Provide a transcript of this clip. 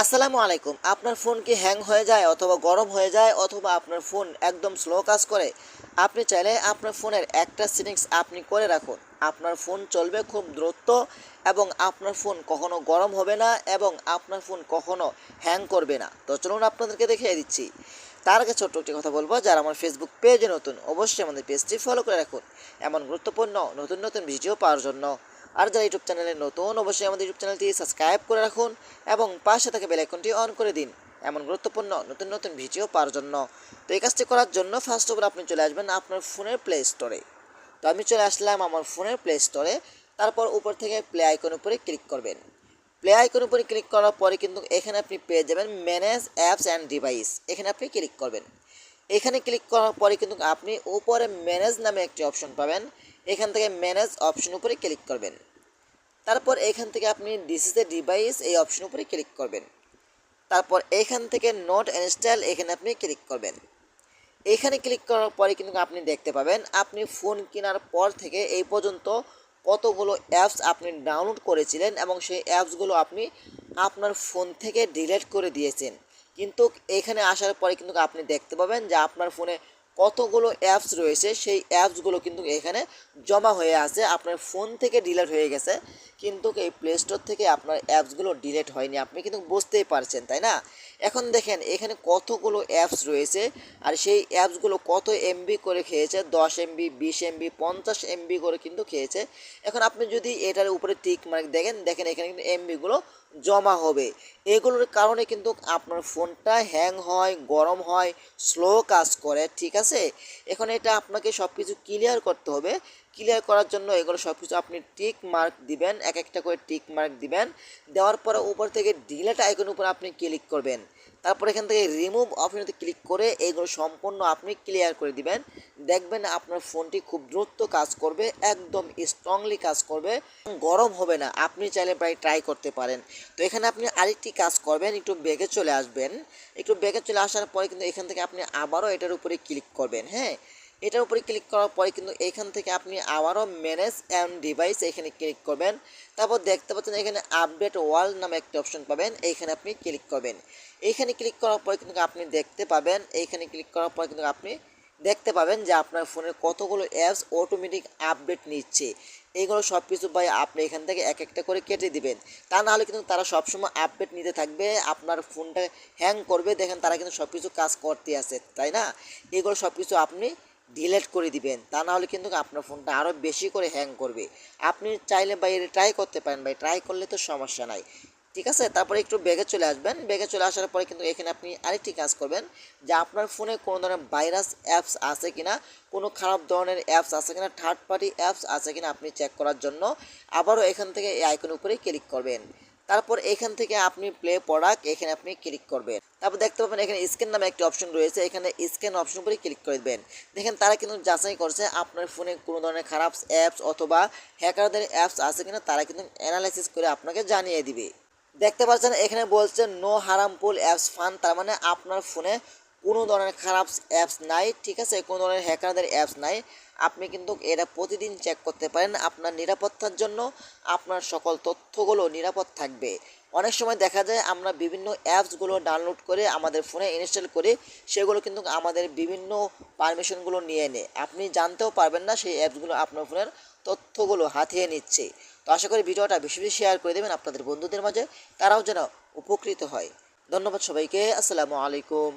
আসসালামু আলাইকুম। আপনার ফোন কি হ্যাং হয়ে যায় অথবা গরম হয়ে যায় অথবা আপনার ফোন একদম স্লো কাজ করে? আপনি চাইলে আপনার ফোনের একটা সেটিংস আপনি করে রাখুন। আপনার ফোন চলবে খুব দ্রুত এবং আপনার ফোন কখনো গরম হবে না এবং আপনার ফোন কখনো হ্যাং করবে না। তো চলুন আপনাদেরকে দেখিয়ে দিচ্ছি। তার আগে ছোট্ট একটি কথা বলব, যারা আমার ফেসবুক পেজে নতুন, অবশ্যই আমাদের পেজটি ফলো করে রাখুন। এমন গুরুত্বপূর্ণ, নতুন নতুন ভিডিও পাওয়ার জন্য। আর যারা ইউটিউব চ্যানেলে নতুন, অবশ্যই আমাদের ইউটিউব চ্যানেলটি সাবস্ক্রাইব করে রাখুন এবং পাশে থাকা বেল আইকনটি অন করে দিন। এমন গুরুত্বপূর্ণ নতুন নতুন ভিডিও পাওয়ার জন্য। তো এই কাজটি করার জন্য ফার্স্ট অফ অল আপনি চলে আসবেন আপনার ফোনের প্লে স্টোরে তো আমি চলে আসলাম আমার ফোনের প্লে স্টোরে তারপর উপর থেকে প্লে আইকন উপরে ক্লিক করবেন। প্লে আইকন উপরে ক্লিক করার পরে কিন্তু এখানে আপনি পেয়ে যাবেন ম্যানেজ অ্যাপস অ্যান্ড ডিভাইস এখানে আপনি ক্লিক করবেন। এখানে ক্লিক করার পরে কিন্তু আপনি উপরে ম্যানেজ নামে একটি অপশন পাবেন। এখান থেকে ম্যানেজ অপশন উপরে ক্লিক করবেন। তারপর এখান থেকে আপনি দিস ডিভাইস এই অপশন উপরে ক্লিক করবেন। তারপর এখান থেকে নোট ইনস্টল এখানে আপনি ক্লিক করবেন। এখানে ক্লিক করার পরে কিন্তু আপনি দেখতে পাবেন, আপনি ফোন কেনার পর থেকে এই পর্যন্ত কতগুলো অ্যাপস আপনি ডাউনলোড করেছিলেন এবং সেই অ্যাপসগুলো আপনি আপনার ফোন থেকে ডিলিট করে দিয়েছেন। কিন্তু এখানে আসার পরে কিন্তু আপনি দেখতে পাবেন যে আপনার ফোনে কতগুলো অ্যাপস রয়েছে, সেই অ্যাপসগুলো কিন্তু এখানে জমা হয়ে আছে। আপনার ফোন থেকে ডিলেট হয়ে গেছে, কিন্তু এই প্লে স্টোর থেকে আপনার অ্যাপসগুলো ডিলেট হয়নি। আপনি কিন্তু বুঝতেই পারছেন, তাই না? এখন দেখেন, এখানে কতগুলো অ্যাপস রয়েছে, আর সেই অ্যাপসগুলো কত এমবি করে খেয়েছে? দশ এমবি বিশ এমবি পঞ্চাশ এমবি করে কিন্তু খেয়েছে। এখন আপনি যদি এটার উপরে টিক মার্ক দেখেন দেখেন এখানে কিন্তু এমবিগুলো জমা হবে। এগুলোর কারণে কিন্তু আপনার ফোনটা হ্যাং হয়, গরম হয় স্লো কাজ করে, ঠিক আছে? এখন এটা আপনাকে সব কিছু ক্লিয়ার করতে হবে। ক্লিয়ার করার জন্য এগুলো সব কিছু আপনি টিক মার্ক দিবেন, এক একটা করে টিক মার্ক দিবেন। দেওয়ার পরে উপর থেকে ডিলেট আইকন উপর আপনি ক্লিক করবেন। তারপর এখান থেকে রিমুভ অপশনতে ক্লিক করে এইগুলো সম্পূর্ণ আপনি ক্লিয়ার করে দিবেন। দেখবেন আপনার ফোনটি খুব দ্রুত কাজ করবে, একদম স্ট্রংলি কাজ করবে। গরম হবে না, আপনি চাইলে প্রায় ট্রাই করতে পারেন। তো এখানে আপনি আরেকটি কাজ করবেন, একটু বেগে চলে আসবেন। একটু বেগে চলে আসার পরে কিন্তু এখান থেকে আপনি আবারও এটার উপরে ক্লিক করবেন হ্যাঁ? এটার উপরে ক্লিক করার পরে কিন্তু এখান থেকে আপনি আবারও ম্যানেজ অ্যান্ড ডিভাইস এখানে ক্লিক করবেন। তারপর দেখতে পাচ্ছেন এখানে আপডেট ওয়াল নামে একটি অপশন পাবেন এইখানে আপনি ক্লিক করবেন। এইখানে ক্লিক করার পরে কিন্তু আপনি দেখতে পাবেন এইখানে ক্লিক করার পরে কিন্তু আপনি দেখতে পাবেন যে আপনার ফোনের কতগুলো অ্যাপস অটোমেটিক আপডেট নিচ্ছে। এইগুলো সব কিছু ভাই আপনি এখান থেকে এক একটা করে কেটে দিবেন। তা নাহলে কিন্তু তারা সবসময় আপডেট নিতে থাকবে, আপনার ফোনটা হ্যাং করবে, দেখেন তারা কিন্তু সব কিছু কাজ করতে আছে, তাই না? এগুলো সব কিছু আপনি ডিলেট করে দিবেন, তা না হলে কিন্তু আপনার ফোনটা আরও বেশি করে হ্যাং করবে। আপনি চাইলে ভাই এটা ট্রাই করতে পারেন, ভাই ট্রাই করলে তো সমস্যা নাই। ঠিক আছে? তারপরে একটু বেগে চলে আসবেন। বেগে চলে আসার পরে কিন্তু এখানে আপনি আরেকটি কাজ করবেন যে আপনার ফোনে কোনো ধরনের ভাইরাস অ্যাপস আছে কিনা, কোনো খারাপ ধরনের অ্যাপস আছে কিনা থার্ড পার্টি অ্যাপস আছে কিনা আপনি চেক করার জন্য, আবারও এখান থেকে এই আইকন উপরে ক্লিক করবেন। তারপর এখান থেকে আপনি প্লে প্রোডাক্ট এখানে আপনি ক্লিক করবেন। তারপর দেখতে পাবেন এখানে স্ক্যান নামে একটি অপশন রয়েছে, এখানে স্ক্যান অপশন উপরে ক্লিক করে দেবেন। দেখেন তারা কিন্তু যাচাই করছে আপনার ফোনে কোনো ধরনের খারাপ অ্যাপস অথবা হ্যাকারদের অ্যাপস আছে কিনা, তারা কিন্তু অ্যানালাইসিস করে আপনাকে জানিয়ে দিবে। দেখতে পাচ্ছেন এখানে বলছে নো হারামফুল অ্যাপস ফান তার মানে আপনার ফোনে কোনো ধরনের খারাপ অ্যাপস নাই, ঠিক আছে? কোনো ধরনের হ্যাকারদের অ্যাপস নাই। আপনি কিন্তু এটা প্রতিদিন চেক করতে পারেন আপনার নিরাপত্তার জন্য। আপনার সকল তথ্যগুলো নিরাপদ থাকবে। অনেক সময় দেখা যায় আমরা বিভিন্ন অ্যাপসগুলো ডাউনলোড করে আমাদের ফোনে ইনস্টল করে সেগুলো কিন্তু আমাদের বিভিন্ন পারমিশনগুলো নিয়ে নেয় আপনি জানতেও পারবেন না সেই অ্যাপসগুলো আপনার ফোনের তথ্যগুলো হাতিয়ে নিচ্ছে। তো আশা করি ভিডিওটা বেশি বেশি শেয়ার করে দেবেন আপনাদের বন্ধুদের মাঝে, তারাও যেন উপকৃত হয়। ধন্যবাদ সবাইকে। আসসালামু আলাইকুম।